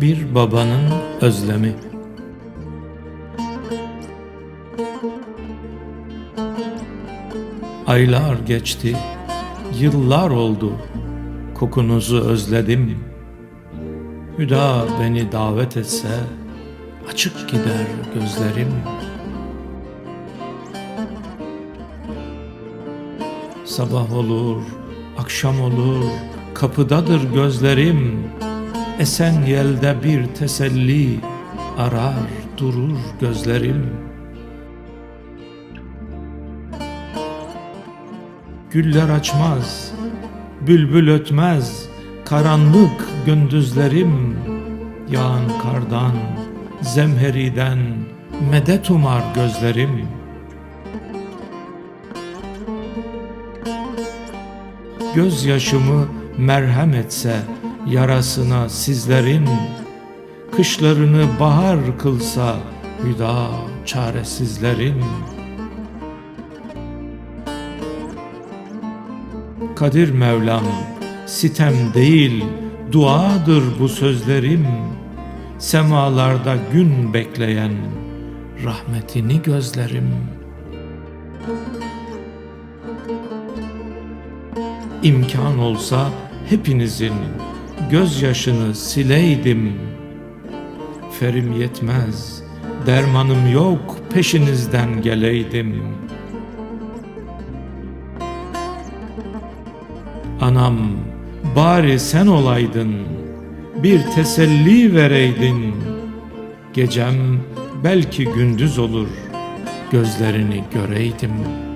Bir babanın özlemi Aylar geçti, yıllar oldu, kokunuzu özledim. Hüda beni davet etse, açık gider gözlerim. Sabah olur, akşam olur, kapıdadır gözlerim. Esen yelde bir teselli, arar durur gözlerim. Güller açmaz, bülbül ötmez, karanlık gündüzlerim. Yağan kardan, zemheriden medet umar gözlerim. Gözyaşımı merhem etse yarasına sizlerin, Kışlarını bahar kılsa hüda çaresizlerin. Kadir Mevlam, sitem değil, duadır bu sözlerim. Semalarda gün bekleyen rahmetini gözlerim. İmkan olsa hepinizin gözyaşını sileydim. Ferim yetmez, dermanım yok, peşinizden geleydim.'' Anam bari sen olaydın Bir teselli vereydin Gecem belki gündüz olur Gözlerini göreydim.''